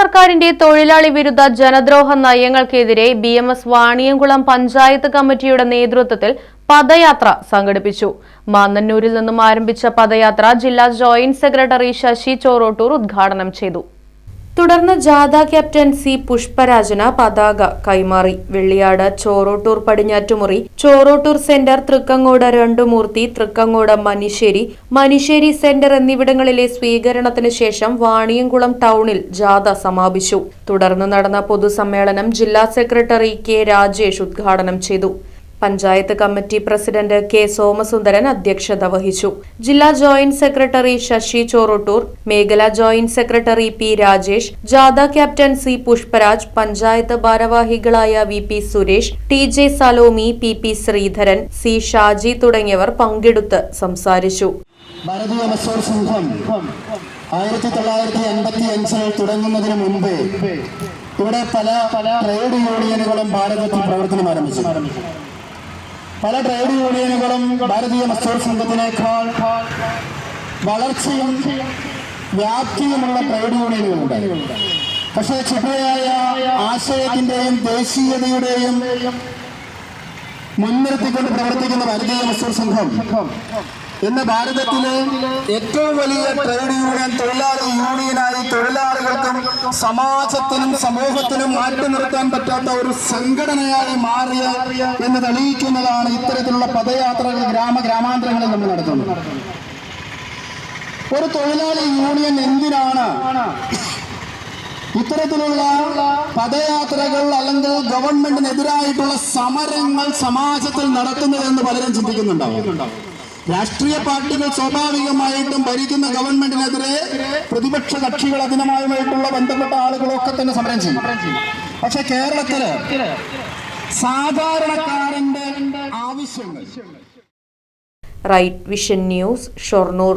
സർക്കാരിന്റെ തൊഴിലാളി വിരുദ്ധ ജനദ്രോഹ നയങ്ങൾക്കെതിരെ B M S Vaniyamkulam panchayat കമ്മിറ്റിയുടെ നേതൃത്വത്തിൽ പദയാത്ര സംഘടിപ്പിച്ചു. മാന്നന്നൂരിൽ നിന്നും ആരംഭിച്ച പദയാത്ര ജില്ലാ ജോയിന്റ് സെക്രട്ടറി ശശി ചോറോട്ടൂർ ഉദ്ഘാടനം ചെയ്തു. തുടർന്ന് ജാഥ ക്യാപ്റ്റൻ സി പുഷ്പരാജന പതാക കൈമാറി. വെള്ളിയാട് ചോറോട്ടൂർ പടിഞ്ഞാറ്റുമുറി ചോറോട്ടൂർ സെന്റർ തൃക്കങ്ങോട് രണ്ടുമൂർത്തി തൃക്കങ്ങോട് മനിശ്ശേരി മനിശ്ശേരി സെന്റർ എന്നിവിടങ്ങളിലെ സ്വീകരണത്തിന് ശേഷം വാണിയംകുളം ടൗണിൽ ജാഥ സമാപിച്ചു. തുടർന്ന് നടന്ന പൊതുസമ്മേളനം ജില്ലാ സെക്രട്ടറി കെ രാജേഷ് ഉദ്ഘാടനം ചെയ്തു. Panchayat committee president K Somasundaran അധ്യക്ഷത വഹിച്ചു. ജില്ലാ ജോയിന്റ് സെക്രട്ടറി ശശി ചോറോട്ടൂർ മേഖലാ ജോയിന്റ് സെക്രട്ടറി പി രാജേഷ് ജാഥ ക്യാപ്റ്റൻ സി പുഷ്പരാജ് പഞ്ചായത്ത് ഭാരവാഹികളായ V P Suresh T J Salomi P P Sreedharan C Shaji തുടങ്ങിയവർ പങ്കെടുത്ത് സംസാരിച്ചു. മുമ്പ് ഇവിടെ പല പല ട്രേഡ് യൂണിയനുകളും ഭാരതത്തിൽ പ്രവർത്തനം ആരംഭിച്ചു. പല ട്രേഡ് യൂണിയനുകളും ഭാരതീയ മസ്തൂർ സംഘത്തിനേക്കാൾ വളർച്ചയും വ്യാപ്തിയുമുള്ള ട്രേഡ് യൂണിയനുകളുണ്ട് പക്ഷേ ചിട്ടയായ ആശയത്തിന്റെയും ദേശീയതയുടെയും മുൻനിർത്തിക്കൊണ്ട് പ്രവർത്തിക്കുന്ന ഭാരതീയ മസ്തൂർ സംഘം ഇന്ന് ഭാരതത്തിലെ ഏറ്റവും വലിയ ട്രേഡ് യൂണിയൻ തൊഴിലാളി യൂണിയനായി തൊഴിലാളികൾക്കും സമാജത്തിനും സമൂഹത്തിനും മാറ്റി നിർത്താൻ പറ്റാത്ത ഒരു സംഘടനയായി മാറിയ എന്ന് തെളിയിക്കുന്നതാണ് ഇത്തരത്തിലുള്ള പദയാത്രകൾ ഗ്രാമ ഗ്രാമാന്തരങ്ങളിൽ നമ്മൾ നടത്തുന്നത്. ഒരു തൊഴിലാളി യൂണിയൻ എന്തിനാണ് ഇത്തരത്തിലുള്ള പദയാത്രകൾ അല്ലെങ്കിൽ ഗവൺമെന്റിനെതിരായിട്ടുള്ള സമരങ്ങൾ സമാജത്തിൽ നടത്തുന്നതെന്ന് പലരും ചിന്തിക്കുന്നുണ്ടാവും. രാഷ്ട്രീയ പാർട്ടികൾ സ്വാഭാവികമായിട്ടും ഭരിക്കുന്ന ഗവൺമെന്റിനെതിരെ പ്രതിപക്ഷ കക്ഷികൾ അതിനുമായിട്ടുള്ള ബന്ധപ്പെട്ട ആളുകളൊക്കെ തന്നെ സമരം ചെയ്യും. പക്ഷെ കേരളത്തിൽ സാധാരണക്കാരന്റെ ആവശ്യങ്ങൾ. Right vision news Shoranur.